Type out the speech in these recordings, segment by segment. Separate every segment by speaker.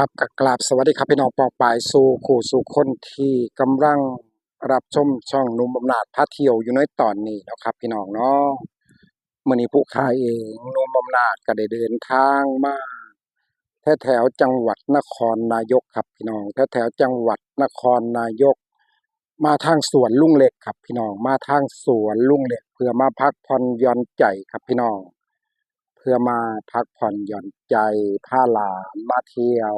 Speaker 1: ครับก็กราบสวัสดีครับพี่น้องปองปายสู่คู่สู่คนที่กำลังรับชมช่องนุ่มอำนาจพาเที่ยวอยู่ในตอนนี้นะครับ พี่น้องเนาะมื้อนี้ผู้ค้าเองนุ่มอำนาจก็ได้เดินทางมาแถวจังหวัดนครนายกครับพี่น้องแถวจังหวัดนครนายก มาทางสวนลุงเล็กครับพี่น้องมาทางสวนลุงเล็กเพื่อมาพักผ่อนย่อนใจครับพี่น้อง พื่อมาพักผ่อนหย่อนใจพาหลานมาเที่ยว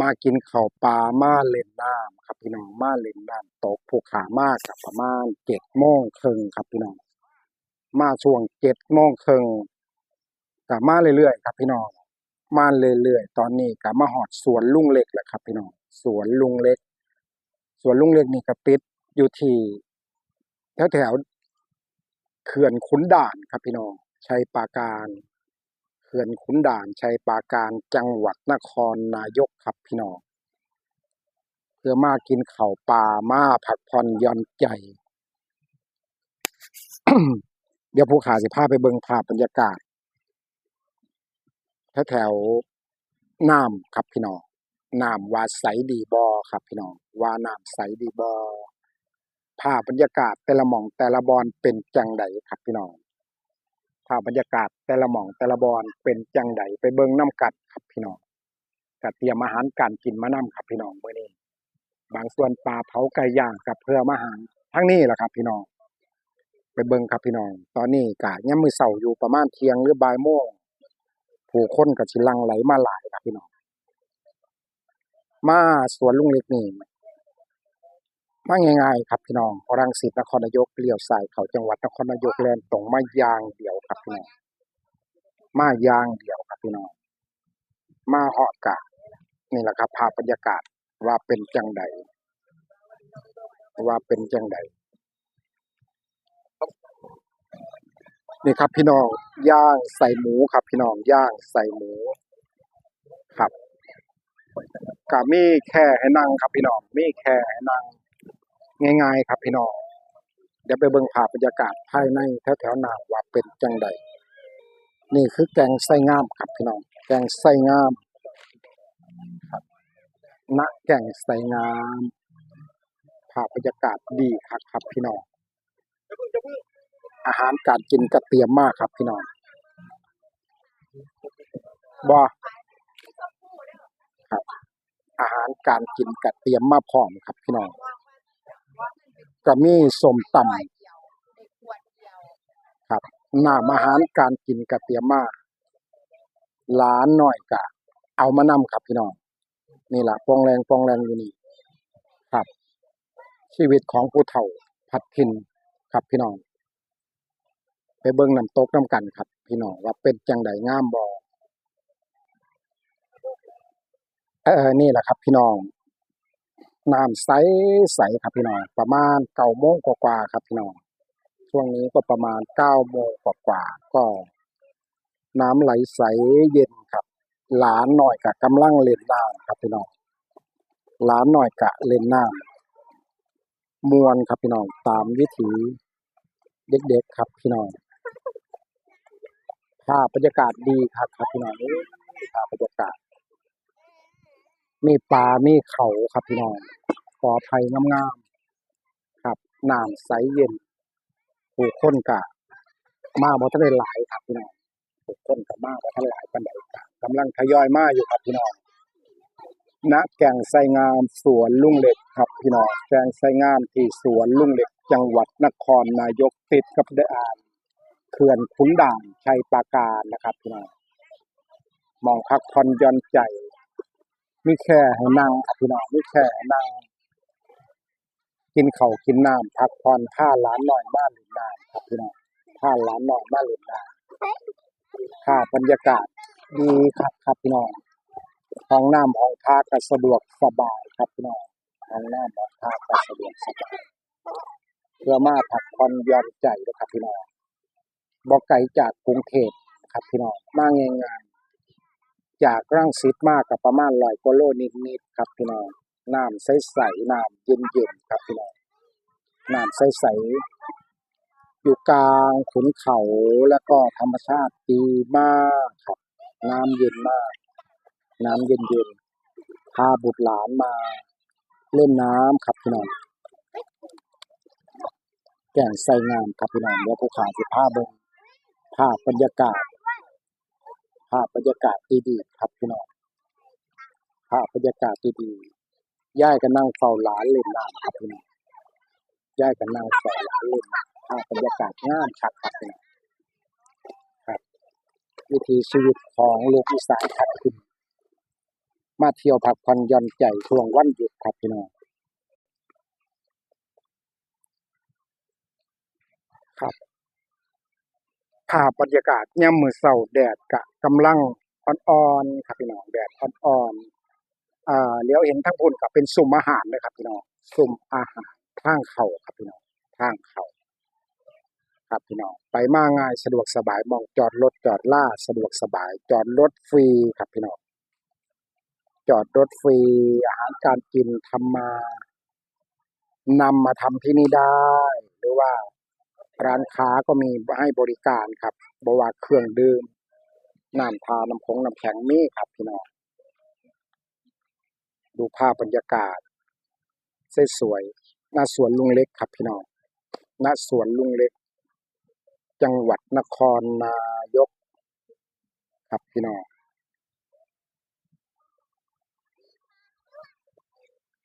Speaker 1: มากินข้าวปลามาเล่นน้ำครับพี่น้องมาเล่นน้ำตกภูขามากกับประมาณเจ็ดโมงครึ่งครับพี่น้อง มาช่วงเจ็ดโมงครึ่งกับมาเรื่อยๆครับพี่น้อง มาเรื่อยๆตอนนี้ก็มาหอดสวนลุงเล็กแหละครับพี่น้องสวนลุงเล็ก สวนลุงเล็กนี่ก็ติดอยู่ที่แถวๆเขื่อนขุนด่านครับพี่น้อง ชัยปราการเขื่อนขุนด่านชัยปราการจังหวัดนครนายกครับพี่น้องเพื่อมากินข้าปลามาพักผ่อนหย่อนใจ เดี๋ยวผู้ขาสิพาไปเบิ่งภาพบรรยากาศแถวๆน้ำครับพี่น้องน้ำว่าใสดีบ่ครับพี่น้องว่าน้ำใสดีบ่ภาพบรรยากาศแต่ละหม่องแต่ละบอนเป็นจังใดครับพี่น้องาพบรรยากาศแต่ละหม่องแต่ละบอนเป็นจังใดไปเบิ่งน้ำกัดครับพี่น้องก็เตรียมอาหารการกินมานํครับพี่น้องมื้อนี้ บางส่วนปลาเผาไก่ย่างกับเพื่อมาหารทั้งนี้แหละครับ พี่น้อง ไปเบิ่งครับพี่น้อง ตอนนี้ก็ยามมื้อเช้าอยู่ประมาณเที่ยงหรือบ่ายโมงผู้คนก็สิลังไหลมาหลายครับพี่น้อง มาสวนลุงเล็กนี่ มาง่ายๆครับพี่น้องรังสิตนครนายกเลี้ยวซ้ายเข้าจังหวัดนครนายกแลนตรงมาย่างเดียวครับพี่น้องมาย่างเดียวครับพี่น้องมาฮอดกะนี่แหละครับภาพบรรยากาศว่าเป็นจังใดว่าเป็นจังใดนี่ครับพี่น้องย่างใส่หมูครับ พี่น้องย่างใส่หมูครับก็มีแค่ให้นั่งครับพี่น้องมีแค่ให้นั่ง ง่ายๆครับพี่น้องเดี๋ยวไปเบิ่งภาพบรรยากาศภายในแถวๆนาว่าเป็นจังใดนี่คือแกงไส้งามครับพี่น้อง แกงไส้งามครับณแกงไส้งามภาพบรรยากาศดีครับครับพี่น้องอาหารการกินก็เตรียมมากครับพี่น้องบ่ครับ อาหารการกินก็เตรียมมาพร้อมครับพี่น้อง ก็มีส้มตำครับน้ำอาหารการกินก็เตรียมมาหลานน้อยก็เอามานํครับพี่น้อง นี่ล่ะปองแรงปองแรงอยู่นี่ครับ ชีวิตของผู้เฒ่าพัดถิ่นครับพี่น้อง ไปเบิ่งน้ำตกน้ำกันครับ พี่น้องว่าเป็นจังใดงามบ่เออนี่แหละครับ พี่น้อง น้ำใสใสครับพี่น้องประมาณเก้าโมงกว่าๆครับพี่น้องช่วงนี้ก็ประมาณเก้าโมงกว่าๆก็ น้ำไหลใสเย็นครับ หลานหน้อยก็กำลังเล่นน้ำครับพี่น้องหลานหน้อยก็เล่นน้ำมวนครับพี่น้องตามวิถีเด็กๆครับพี่น้องภาพบรรยากาศดีครับครับพี่น้องเอ้ยภาพบรรยากาศ มีปลา มีเขาครับพี่น้องปลอภัยงามๆครับน้ำใสเย็นผู้คนก็มาบ่ทันได้หลายครับพี่น้องผู้คนก็มาบ่ทันหลายปานใดก็กำลังทยอยมาอยู่ครับพี่น้องณแก่งไสงามสวนลุงเล็กครับพี่น้องแก่งไสงามที่สวนลุงเล็ก จังหวัดนครนายกติดกับได้อ่านเขื่อนขุนด่านชัยปราการนะครับพี่น้องมองพักผ่อนย่อนใจ มีแค่ให้นั่งครับพี่น้องมีแค่ให้นั่ง กินเข้ากินน้ำพักผ่อนพาหลานน้อยมาเล่นน้ำครับพี่น้องพาหลานน้อยมาเล่นน้ำภาบรรยากาศดีครับครับพี่น้องห้องน้ำห้องพักก็สะดวกสบายครับพี่น้องห้องน้ำห้องพักก็สะดวกสบายเพื่อมาพักผ่อนหย่อนใจเด้อครับพี่น้องบ่ไกลจากกรุงเทพครับพี่น้องมาง่ายๆ จากรังสิตมาก็ประมาณ100กว่าโลนิดๆครับพี่น้องน้ำใสๆน้ำเย็นๆครับพี่น้องน้ำใสๆอยู่กลางขุนเขาแล้วก็ธรรมชาติดีมากครับ น้ำเย็นมาก น้ำเย็นๆพาบุตรหลานมา เล่นน้ำครับพี่น้องแก่งไสงามครับพี่น้องเดี๋ยวผู้ขาสิพาเบิ่งภาพบรรยากาศ ภาพบรรยากาศดีๆครับพี่น้องภาพบรรยากาศดีๆย่ายก็นั่งเฝ้าหลานเล่นน้ำครับพี่น้องย่ายก็นั่งเฝ้าหลานเล่นน้ำภาพบรรยากาศงามครับครับพี่น้องครับ วิถีชีวิตของลูกอีสานครับคุณมาเที่ยวพักผ่อนย่อนใจช่วงวันหยุดครับพี่น้องครับ ภาพบรรยากาศยามมื้อเช้าแดดกะกำลังอ่อนๆครับพี่น้องแดดอ่อนๆอ่าเลี้ยวเห็นทั้งพุ่นก็เป็นซุ้มอาหารเลยครับพี่น้องซุ้มอาหารทางเข้าครับพี่น้องทางเข้าครับพี่น้องไปมาง่ายสะดวกสบายมองจอดรถจอดล่าสะดวกสบาย จอดรถฟรีครับพี่น้องจอดรถฟรีอาหารการกินทำมานำมาทำที่นี่ได้ หรือว่า ร้านค้าก็มีให้บริการครับบว่าเครื่องดื่มน้ำทาน้ำผงน้ำแข็งมีครับพี่น้องดูภาพบรรยากาศสวยๆหน้าสวนลุงเล็กครับพี่น้องณสวนลุงเล็ก จังหวัดนครนายก ครับพี่น้อง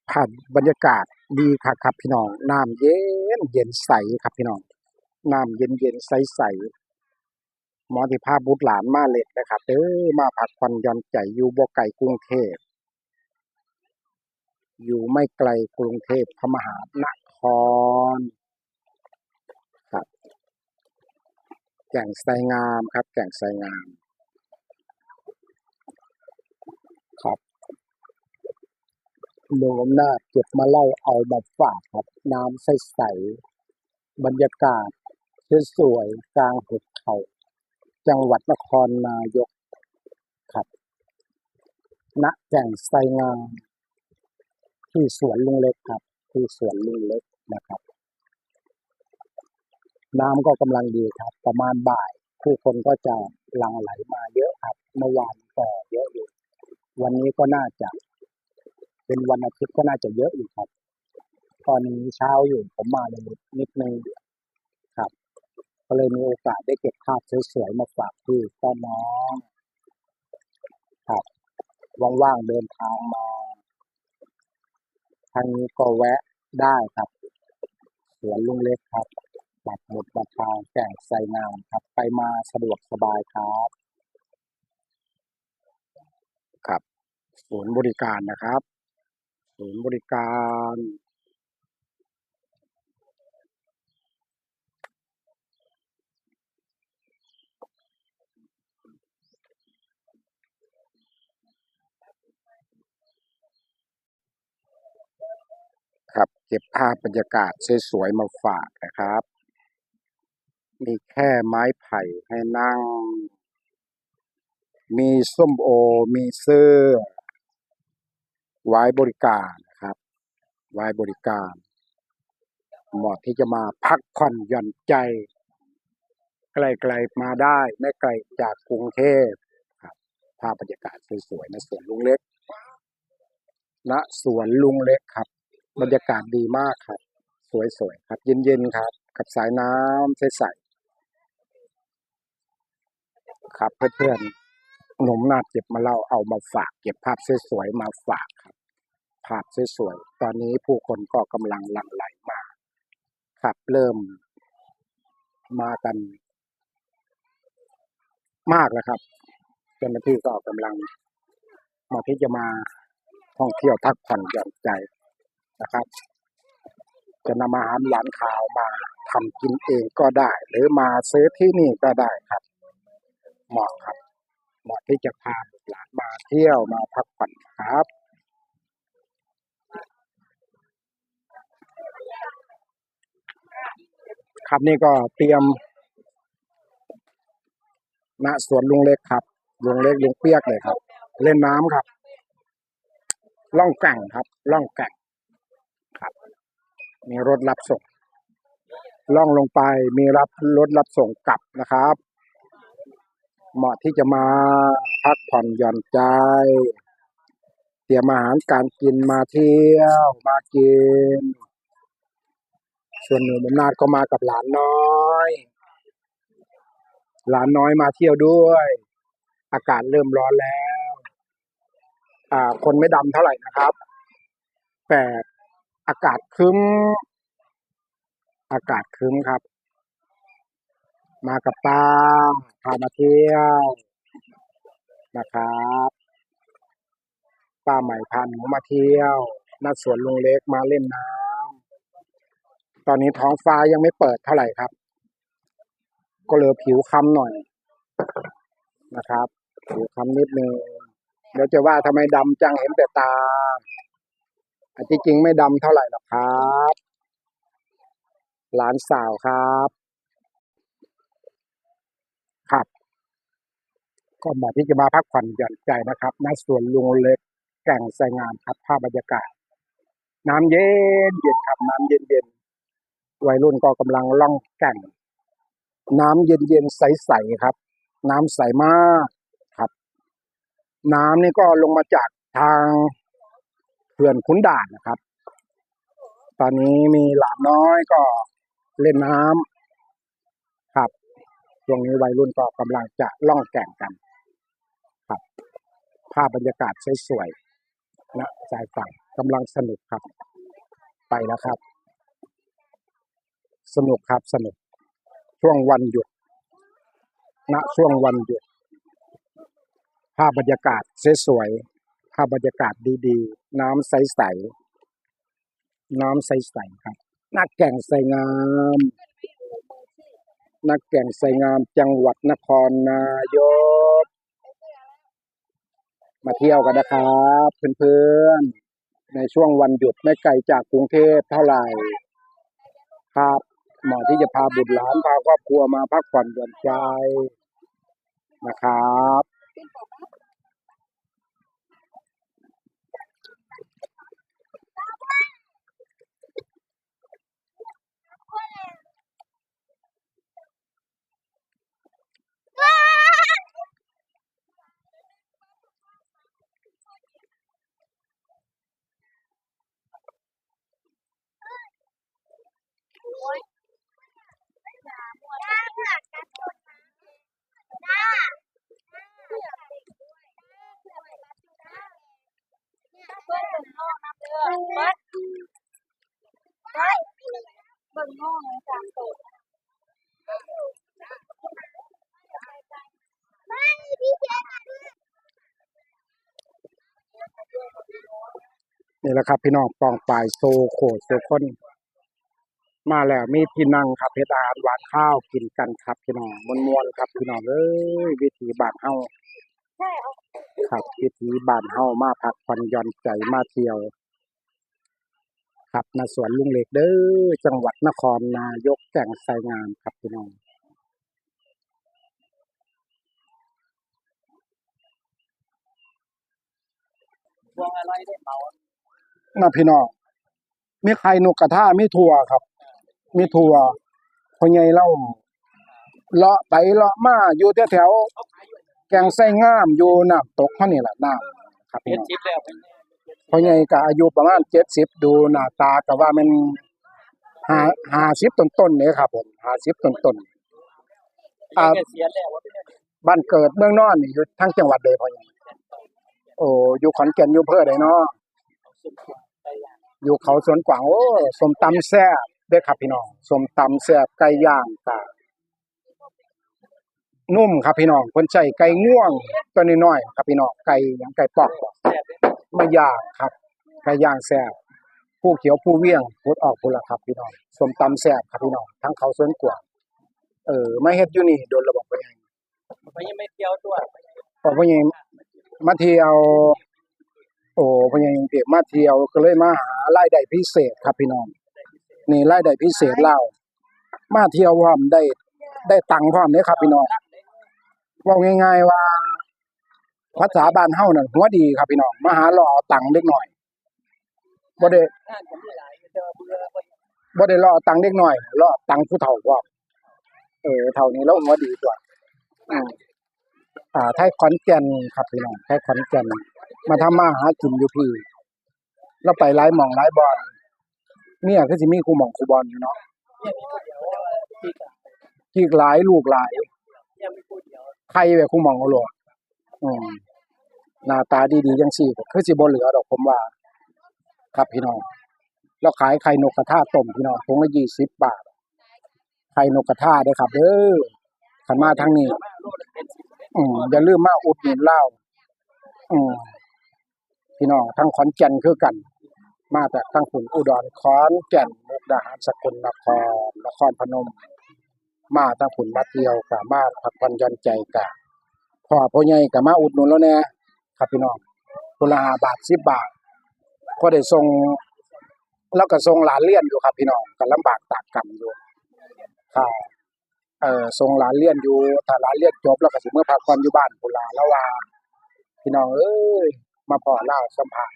Speaker 1: ผ่านบรรยากาศดีครับครับพี่น้องน้ำเย็นเย็นใสครับพี่น้อง น้ำเย็นเย็นใสใสหมอที่พาบุตรหลานมาเล็ดนะครับเด้อมาพักผ่อนย่อนใจอยู่บ่ไกลกรุงเทพ อยู่ไม่ไกลกรุงเทพพระมหานครครับแก่งไสงามครับ แก่งไสงาม ครับโน้มนาเก็บมาเล่าเอามาฝากครับ น้ำใสๆบรรยากาศ สวยๆกลางหุบเขา จังหวัดนครนายกครับณแก่งไสงามที่สวนลุงเล็กครับ ที่สวนลุงเล็กนะครับ น้ำก็กำลังดีครับ ประมาณบ่าย ผู้คนก็จะหลั่งไหลมาเยอะครับเมื่อวานก็เยอะอยู่ วันนี้ก็น่าจะ เป็นวันอาทิตย์ก็น่าจะเยอะอยู่ครับ ตอนนี้เช้าอยู่ผมมาเลยนิดนึง ก็เลยมีโอกาสได้เก็บภาพสวยๆมาฝากพี่ต้อนน้องครับว่างๆเดินทางมาทางนี้ก็แวะได้ครับสวนลุงเล็กครับปักหมุดราคาแก่งไสงามครับ ไปมาสะดวกสบายครับ ครับศูนย์บริการนะครับ ศูนย์บริการ เก็บภาพบรรยากาศสวยๆมาฝากนะครับ มีแค่ไม้ไผ่ให้นั่ง มีส้มโอ มีเสื้อ ไว้บริการนะครับ ไว้บริการ เหมาะที่จะมาพักผ่อนหย่อนใจ ไกลๆมาได้ ไม่ไกลจากกรุงเทพครับ ภาพบรรยากาศสวยๆณสวนลุงเล็กณสวนลุงเล็กครับ บรรยากาศดีมากครับ สวยๆครับ เย็นๆครับ กับสายน้ำใสๆครับ เพื่อนๆหนุ่มนาดเก็บมาเล่าเอามาฝาก เก็บภาพสวยๆมาฝากครับ ภาพสวยๆตอนนี้ผู้คนก็กำลังหลั่งไหลมา ครับเริ่มมากัน มากแล้วครับเจ้าหน้าที่ก็กำลังมาที่จะมาท่องเที่ยวพักผ่อนหย่อนใจ นะครับ จะนำอาหารหวานขาวมาทำกินเองก็ได้ หรือมาซื้อที่นี่ก็ได้ครับ เหมาะครับเหมาะที่จะพาหลานมาเที่ยวมาพักผ่อนครับครับนี่ก็เตรียมณสวนลุงเล็กครับ ลุงเล็กลุงเปียกเลยครับ เล่นน้ำครับ ล่องแก่งครับ ล่องแก่ง มีรถรับส่ง ล่องลงไปมีรับรถรับส่งกลับนะครับ เหมาะที่จะมาพักผ่อนหย่อนใจ เตรียมอาหารการกินมาเที่ยวมากิน ส่วนหนูบุญนาถก็มากับหลานน้อย หลานน้อยมาเที่ยวด้วย อากาศเริ่มร้อนแล้ว อ่า คนไม่ดำเท่าไหร่นะครับ แต่ อากาศครึ้มอากาศครึ้มครับ มากับป้าพามาเที่ยวนะครับป้าใหม่พาหนูมาเที่ยวนัดสวนลุงเล็กมาเล่นน้ำตอนนี้ท้องฟ้ายังไม่เปิดเท่าไหร่ครับ ก็เหลยผิวค้ำหน่อยนะครับผิวค้ำนิดนึงเดี๋ยวจะว่าทำไมดำจังเห็นแต่ตา อันที่จริงไม่ดำเท่าไหร่หรอกครับหลานสาวครับ ครับ ก็เหมาะที่จะมาพักผ่อนหย่อนใจนะครับณสวนลุงเล็กแก่งไสงามครับภาพบรรยากาศ น้ำเย็นเย็นครับน้ำเย็นเย็นวัยรุ่นก็กำลังล่องแก่ง น้ำเย็นเย็นใสๆครับ น้ำใสมากครับ น้ำนี่ก็ลงมาจากทาง เขื่อนขุนด่านนะครับ ตอนนี้มีหลานน้อยก็เล่นน้ำครับช่วงนี้วัยรุ่นก็กำลังจะล่องแก่งกัน ครับ ภาพบรรยากาศสวยๆนะชายฝั่งกำลังสนุกครับ ไปแล้วครับ สนุกครับสนุก ช่วงวันหยุดณช่วงวันหยุดภาพบรรยากาศสวยๆ ภาพบรรยากาศดีๆ น้ำใสๆ น้ำใสๆครับ นักแก่งไสงาม นักแก่งไสงามจังหวัดนครนายก มาเที่ยวกันนะครับเพื่อนๆ ในช่วงวันหยุดไม่ไกลจากกรุงเทพเท่าไหร่ครับเหมาะที่จะพาบุตรหลานพาครอบครัวมาพักผ่อนหย่อนใจนะครับ
Speaker 2: บัดได้เบิ่งห้องจากโตไม่พี่เจ๊มาด้วย
Speaker 1: นี่แหละครับพี่น้องปองปลายโซโคโซคน มาแล้วมีที่นั่งครับเพชรอาหวานข้าวกินกันครับพี่น้องมวนๆครับพี่น้องเอ้ยวิถีบานเฮา
Speaker 2: ใช่เอา
Speaker 1: ครับวิถีบานเฮามาพักผ่อนหย่อนใจมาเที่ยว ครับณสวนลุงเล็กเด้อจังหวัดนครนายกแก่งไสงามครับพี่น้อง
Speaker 3: พวงอะไรได้เมา
Speaker 1: นะพี่น้องมีไข่นกกระทามีถั่วครับ มีถั่วพ่อใหญ่เล่าเลาะไปเลาะมาอยู่แถวๆแกงไส้งามอยู่น้ำตกเท่านี้แหละน้ำครับ
Speaker 3: เฮ็
Speaker 1: พี่
Speaker 3: ด
Speaker 1: น้อง
Speaker 3: ชิปแล้วเป็น
Speaker 1: พ่อใหญ่ก็อายุประมาณ70ดูหน้าตาก็ว่ามันห้า50ต้นๆนี่ครับผม50ต้นๆอ่า
Speaker 3: เกษียณแล้วว่าเป็น
Speaker 1: บ้านเกิดเมืองนอนนี่อยู่ทั้งจังหวัดเลยพ่อใหญ่โอ้อยู่ขอนแก่นอยู่อำเภอใดเนาะ
Speaker 3: สุขไปอย่าง
Speaker 1: อยู่เขาสวนกวางโอ้สมตำแซ่บเด้อครับพี่น้องสมตำแซ่บไก่ย่างกะ นุ่มครับพี่น้องเพิ่นใช้ไก่ง่วงตัวน้อยๆครับพี่น้องไก่หยังไก่ปอก
Speaker 3: แซ่บเลย
Speaker 1: มาย่างครับไก่ย่างแซ่บผู้เขียวผู้เวียงพุดออกพุ่นละครับพี่น้องสมตำแซ่บครับพี่น้องทั้งเขาสวนกวางเออมาเฮ็ดอยู่นี่โดนระบบไปไง
Speaker 3: มันยังไม่เที่ยวตัว
Speaker 1: พอพ่อใหญ่มาเที่ยวโอ้พ่อใหญ่เด็กมาเที่ยวก็เลยมาหารายได้พิเศษครับพี่น้องนี่รายได้พิเศษเล่ามาเที่ยวพร้อมได้ได้ตังค์พร้อมเด้ครับพี่น้องเว่าง่ายๆว่าภาษาบ้านเฮานั่นหัวดีครับพี่น้องมาหาล่อเอาตังค์เล็กหน้อยบ่ได้
Speaker 3: บ่ได้
Speaker 1: ล่อตังค์เล็กหน้อยล่อตังค์ผู้เฒ่าพร้อมเออเท่านี้แล้วหัวดีกว่าอืมอ่าไทยขอนแก่นครับพี่น้องไทยขอนแก่นมาทำมาหากินอยู่พี่เราไปหลายหม่องหลายบอนเนี่ยคือสิมีครูหม่องครูบอลอยู่เนาะ
Speaker 3: ที่กับ
Speaker 1: อีกหลายลูกหลาย
Speaker 3: เนี่ยมีผู้เว
Speaker 1: ใครแบบครูหม่องเอาโลดอืมหน้าตาดีๆจังซี่คือสิบ่เหลือดอกผมว่า ครับพี่น้องเราขายไข่นกกระทาต้มพี่น้องถุงละ20บาทไข่นกกระทาเด้ครับเด้อขันมาทางนี้ อืมอย่าลืมมาอุดหนุนเหล้าอืมพี่น้องทั้งขอนแก่นคือกัน มาจากทั้งฝุ่นอุดรขอนแก่นมุกดาหารสกลนครนครพนม มาทั้งฝุ่นมาเที่ยวกะมาพักผ่อนย่อนใจกะพ่อพ่อใหญ่กะมาอุดหนุนแล้วแน่ครับพี่น้องคนละหาบาทสิบบาทก็ได้ส่งแล้วก็ส่งหลานเลี้ยนอยู่ครับพี่น้องก็ลำบากตากกรรมอยู่ค่ะเอ่อส่งหลานเลี้ยนอยู่ถ้าหลานเลี้ยนจบแล้วก็สิเมื่อพักผ่อนอยู่บ้านพุล่ะแล้วว่า พี่น้องเอ้ยมาพอเล่าสัมผัส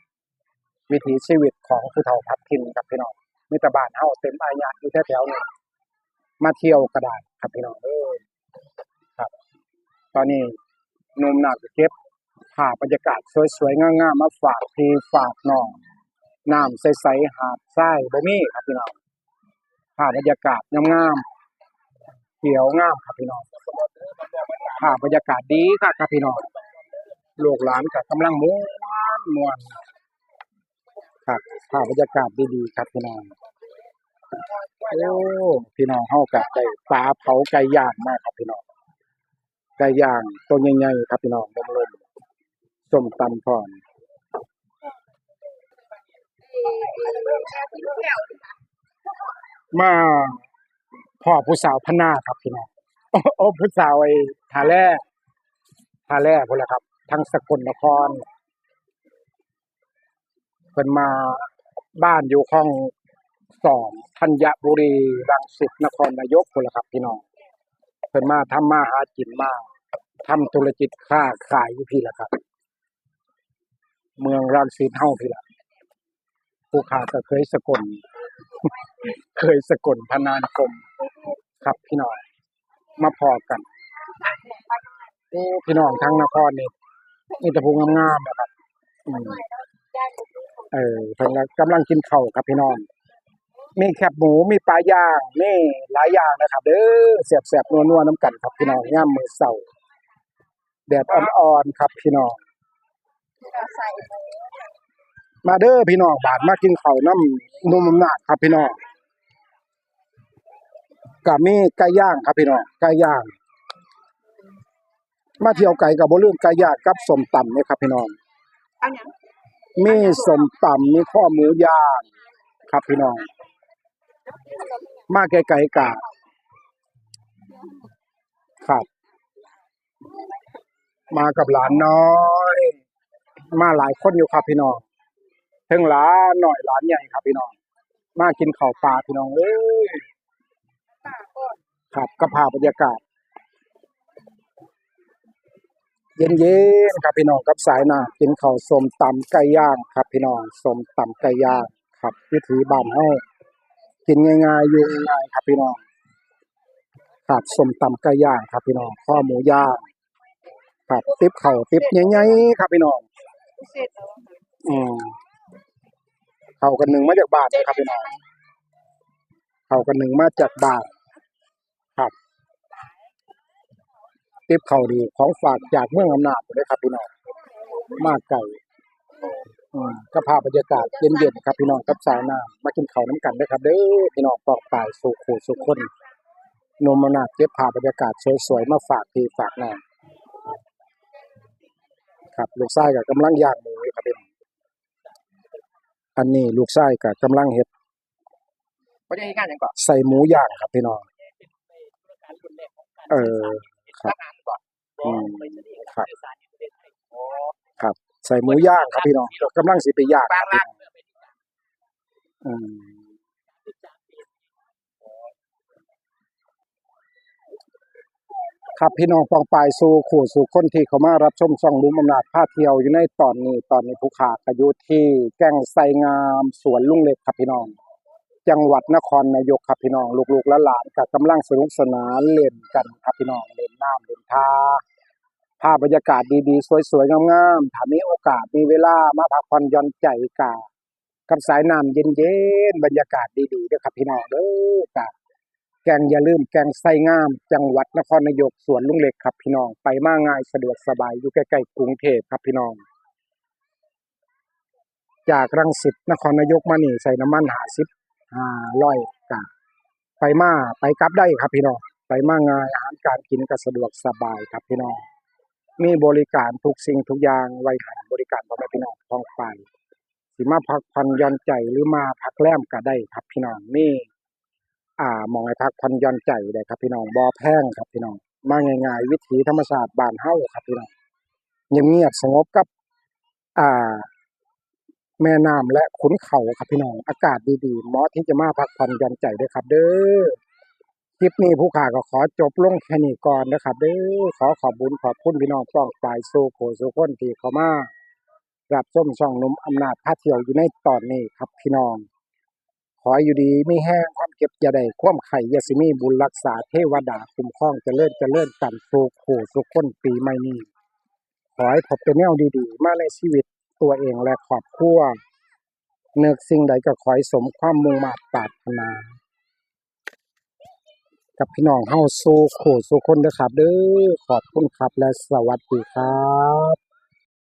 Speaker 1: วิถีชีวิตของผู้เฒ่าพัดถิ่นครับพี่น้องมีแต่บ้านเฮาเต็มอาญาอยู่แถวๆนี้ มาเที่ยวก็ได้ครับพี่น้องเอ้ยครับ ตอนนี้นุ่มหนักเก็บภาพบรรยากาศสวยๆงามๆมาฝากพี่ฝากน้องน้ำใสๆหาดทรายบ่มีครับพี่น้องภาพบรรยากาศงามๆเขียวงามครับพี่น้องภาพบรรยากาศดีครับครับพี่น้องลูกหลานก็กำลังม่วนม่วนครับภาพบรรยากาศดีๆครับพี่น้อง โอ้พี่น้องเฮาก็ได้ปลาเผาไก่ย่างมากครับพี่น้องไก่ย่างตัวใหญ่ๆครับพี่น้องลมลมส้มตำพร้อมมาพ่อผู้สาวพนาครับพี่น้องโอ้ผู้สาวไอ้ทาแร่ทาแร่พุ่นละครับทางสกลนครเพิ่นมาบ้านอยู่ห้อง สองธัญบุรีรังสิตนครนายกพุ่นละครับพี่น้องเพิ่นมาทำมาหากินมาทำธุรกิจค้าขายอยู่พี่ละครับ เมืองรังสิตเฮาพี่ละผู้ค้าก็เคยสกลเคยสกลพนานคมครับพี่น้องมาพอกันพี่น้องทั้งนครนี่มีแต่ภูงามๆนะครับอเออเพิ่นก็กำลังกินข้าวครับพี่น้อง มีแคบหมูมีปลาย่างมีหลายอย่างนะครับเด้อแซ่บๆนัวๆน้ำกันครับพี่น้องย่ามมื้อเช้าแดดอ่อนๆครับพี่น้อง
Speaker 2: ใส่
Speaker 1: มาเด้อพี่น้องบาดมากินข้าวน้ำนมอำนาจครับพี่น้องก็มีไก่ย่างครับพี่น้องไก่ย่าง มาเที่ยวไก่ก็บ่ลืมไก่ย่างกับส้มตำนี่ครับพี่น้อง
Speaker 2: เอาหยัง
Speaker 1: มีส้มตำมีข้อหมูย่างครับพี่น้อง มาไกลๆกะครับ มากับหลานน้อย มาหลายคนอยู่ครับพี่น้องถึงหลานหน่อยหลานใหญ่ครับพี่น้อง มากินข้าวปลาพี่น้องเอ้ยครับก็พาบรรยากาศ เย็นๆครับพี่น้องกับสายนากินข้าวสมตำไก่ย่างครับพี่น้องสมตำไก่ย่างครับ วิถีบ้านเฮา กินง่ายๆอยู่ง่ายๆครับพี่น้องครับส้มตำไก่ย่างครับพี่น้องข้อหมูย่างครับติ๊บเข่าติ๊บใหญ่ๆครับพี่น้องอืมเข้ากันหนึ่งมาจากบ้านครับพี่น้องเข้ากันหนึ่งมาจากบ้านครับติบเข่าดีของฝากจากเมืองอำนาจเลยครับพี่น้องมากไก่ ก็พาพบรรยากาศเย็นๆครับพี่น้องกับสายน้ำมากินข้าวน้ำกันเด้อครับ เด้อพี่น้องปอกปลายสู่ขู่สู่คนนมอำนาจเก็บภาพบรรยากาศสวยๆมาฝากพี่ฝากน้องครับลูกชายกับกำลังย่างหมูอยู่ครับพี่น้องอันนี้ลูกชายก็กำลังเฮ็ด
Speaker 3: เขาจะให้การยังก่อน
Speaker 1: ใส่หมูย่างครับพี่น้อง
Speaker 3: การรุ่นแรกของการ
Speaker 1: เออครับ
Speaker 3: ทหารก่อน
Speaker 1: อืม
Speaker 3: ไปเสด็จ
Speaker 1: ครับ
Speaker 3: ส่
Speaker 1: หมูย่างครับพี่น้องกำลังสิไปย่างค
Speaker 3: บา
Speaker 1: รั
Speaker 3: ง
Speaker 1: บพี่
Speaker 3: ล่าง
Speaker 1: น้อง
Speaker 3: เมื่อไปที่สาม
Speaker 1: อืม
Speaker 3: สิบสามปี
Speaker 1: ครับพี่น้องปองปายสู่ขู่สู่คนที่เขามารับชมช่องลุมอำนาจพาเที่ยวอยู่ในตอนนี้ตอนนี้ผู้ขาก็อยู่ที่แก้งไสงามสวนลุงเล็กครับพี่น้อง จังหวัดนครนายกครับพี่น้องลูกๆและหลานก็กำลังสนุกสนานเล่นกันครับพี่น้องเล่นน้ำเล่นท่า ภาพบรรยากาศดีๆ สวยๆ งามๆ ถ้ามีโอกาสมีเวลามาพักผ่อนหย่อนใจกากับสายน้ำเย็นๆ บรรยากาศดีๆเด้อครับพี่น้องเด้อกะแกงอย่าลืมแกงไส้งาม จังหวัดนครนายกสวนลุงเล็กครับพี่น้อง ไปมาง่ายสะดวกสบายอยู่ใกล้ๆกรุงเทพครับพี่น้อง จากรังสิตนครนายกมานี่ใส่น้ำมันหาสิบห้าร้อยกะไปมาไปกลับได้ครับพี่น้อง ไปมาง่ายอาหารการกินก็สะดวกสบายครับพี่น้อง มีบริการทุกสิ่งทุกอย่างไว้ให้บริการพ่อแม่พี่น้องท้องไปสิมาพักผ่อนย่อนใจหรือมาพักแรมก็ได้ครับพี่น้องมีอ่ามองให้พักผ่อนย่อนใจได้ครับพี่น้องบ่อแพงครับพี่น้องมาง่ายๆวิถีธรรมชาติบ้านเฮ้าครับพี่น้องเงียบๆสงบกับ อ่า แม่น้ำและขุนเขาครับพี่น้องอากาศดีๆเหมาะที่จะมาพักผ่อนหย่อนใจเด้ครับ เด้อ คลิปนี้ผู้ข่าก็ขอจบลงแค่นี้ก่อนนะครับเด้อขอขอบคุญขอบคุณพี่น้องป้องปลายสู่โขสู่คนที่เขามารับส้มช่องนุ่มอำนาจพาเที่ยวอยู่ในตอนนี้ครับพี่น้อง ขออยู่ดีไม่แห้งความเก็บอย่าได้ความไข่ยาสิมีบุญรักษาเทวดาคุ้มครองจะเจริญเจริญกันสู่โขสู่คนปีใหม่นี้ขอให้พบแต่แนวดีๆ มาในชีวิตตัวเองและครอบครัวเนึกสิ่งใดก็ขอให้สมความมุ่งมา่ปรารถนา กับพี่น้องเฮาโซ่โขสู่คนเด้อครับ เด้อขอบคุณครับและสวัสดีครับ